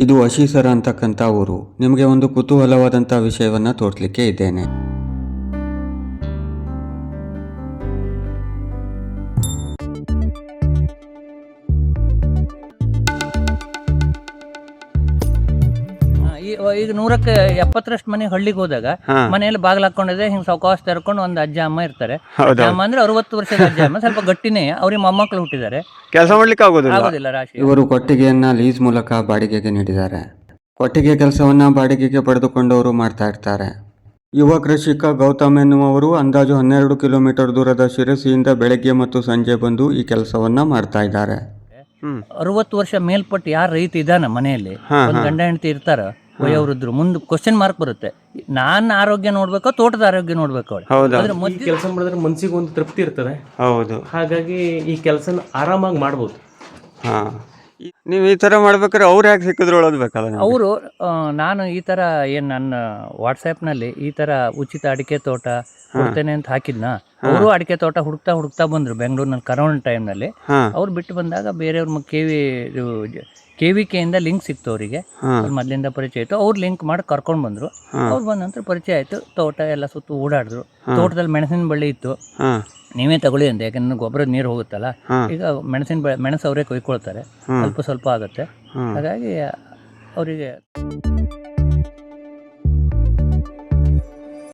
ಇದು ಅಶೀಸರ ಅಂತಕ್ಕಂಥ ಊರು. ನಿಮಗೆ ಒಂದು ಕುತೂಹಲವಾದಂಥ ವಿಷಯವನ್ನು ತೋರಿಸಲಿಕ್ಕೆ ಇದ್ದೇನೆ. ಈಗ ನೂರಕ್ಕೆ ಎಪ್ಪತ್ತರಷ್ಟು ಮನೆ ಹಳ್ಳಿಗೆ ಹೋದಾಗ. ಮನೆಯಲ್ಲಿ ಬಾಗಿಲು ಹಾಕೊಂಡಿದೆ ಹಿಂಗೆ ಸಾವಕಾಶ ತೆರ್ಕೊಂಡು ಒಂದು ಅಜ್ಜ ಅಮ್ಮ ಇರ್ತಾರೆ? ಅಜ್ಜ ಅಮ್ಮ ಅಂದ್ರೆ ಅರವತ್ತು ವರ್ಷದ ಅಜ್ಜ ಅಮ್ಮ ಸ್ವಲ್ಪ ಗಟ್ಟಿನೇ. ಅವ್ರಿಗೆ ಮೊಮ್ಮಕ್ಕಳು ಹುಟ್ಟಿದ್ದಾರೆ. ಕೆಲಸ ಮಾಡ್ಲಿಕ್ಕೆ ಆಗೋದಿಲ್ಲ. ರಾಶಿ. ಇವರು ಕೊಟ್ಟಿಗೆಯನ್ನ ಲೀಸ್ ಮೂಲಕ ಬಾಡಿಗೆಗೆ ನೀಡಿದ್ದಾರೆ. ಕೊಟ್ಟಿಗೆ ಕೆಲಸವನ್ನ ಬಾಡಿಗೆಗೆ ಪಡೆದುಕೊಂಡವರು ಮಾಡ್ತಾ ಇರ್ತಾರೆ. ಯುವ ಕೃಷಿಕ ಗೌತಮ್ ಎನ್ನುವವರು ಅಂದಾಜು ಹನ್ನೆರಡು ಕಿಲೋಮೀಟರ್ ದೂರದ ಶಿರಸಿಯಿಂದ ಬೆಳಗ್ಗೆ ಮತ್ತು ಸಂಜೆ ಬಂದು ಈ ಕೆಲಸವನ್ನ ಮಾಡ್ತಾ ಇದ್ದಾರೆ. ಅರವತ್ತು ವರ್ಷ ಮೇಲ್ಪಟ್ಟು ಯಾರು ರೈತ ಇದ್ದಾನ ಮನೆಯಲ್ಲಿ? ಒಂದು. ಗಂಡ ಹೆಂಡತಿ ಇರ್ತಾರ. ವಯೋವೃದ್ಧರು ಮುಂದೆ ಕ್ವಶನ್ ಮಾರ್ಕ್ ಬರುತ್ತೆ. ನಾನು ಆರೋಗ್ಯ ನೋಡ್ಬೇಕೋ ತೋಟದ ಆರೋಗ್ಯ ನೋಡ್ಬೇಕು ಅವ್ರು ಹೌದಾ ಈ ಕೆಲಸ ಮಾಡಿದ್ರೆ ಮನ್ಸಿಗೆ ಒಂದು ತೃಪ್ತಿ ಇರ್ತದೆ. ಹೌದು. ಹಾಗಾಗಿ ಈ ಕೆಲಸನ ಆರಾಮಾಗಿ ಮಾಡ್ಬೋದು. ಹಾ. ನೀವು ಈ ತರ ಮಾಡ್ಬೇಕಾದ್ರೆ ಅವ್ರು ಯಾಕೆ ಸಿಕ್ಕಿದ್ರು ಓದಬೇಕಲ್ಲ ಅವರು ನಾನು ಈ ಥರ ಏನು ನನ್ನ ವಾಟ್ಸಪ್ನಲ್ಲಿ ಈ ಥರ ಉಚಿತ ಅಡಿಕೆ ತೋಟ ಹುಡ್ತೇನೆ ಅಂತ ಹಾಕಿದ್ನ ಅವರು ಅಡಿಕೆ ತೋಟ ಹುಡುಕ್ತಾ ಹುಡುಕ್ತಾ ಬಂದರು ಬೆಂಗಳೂರಿನಲ್ಲಿ ಕರೋನಾ ಟೈಮ್ನಲ್ಲಿ ನಲ್ಲಿ. ಅವ್ರು ಬಿಟ್ಟು ಬಂದಾಗ ಬೇರೆಯವ್ರ ಕೆ ವಿ ಕೆ ವಿ ಕೆಯಿಂದ ಲಿಂಕ್ ಸಿಕ್ತು ಅವರಿಗೆ. ಮೊದಲಿಂದ ಪರಿಚಯ ಆಯಿತು ಅವ್ರು ಲಿಂಕ್ ಮಾಡಿ ಕರ್ಕೊಂಡು ಬಂದರು. ಅವ್ರು ಬಂದ ನಂತರ ಪರಿಚಯ ಆಯಿತು. ತೋಟ ಎಲ್ಲ ಸುತ್ತ ಓಡಾಡಿದ್ರು ತೋಟದಲ್ಲಿ ಮೆಣಸಿನ ಬಳ್ಳಿ ಇತ್ತು. ನೀವೇ ತಗೊಳ್ಳಿ ಅಂತ ಯಾಕಂದ್ರೆ ಗೊಬ್ಬರದ ನೀರು ಹೋಗುತ್ತಲ್ಲ. ಈಗ ಮೆಣಸಿನ ಬೆ ಮೆಣಸು ಅವರೇ ಕೊಯ್ಕೊಳ್ತಾರೆ. ಸ್ವಲ್ಪ ಸ್ವಲ್ಪ ಆಗುತ್ತೆ. ಹಾಗಾಗಿ ಅವರಿಗೆ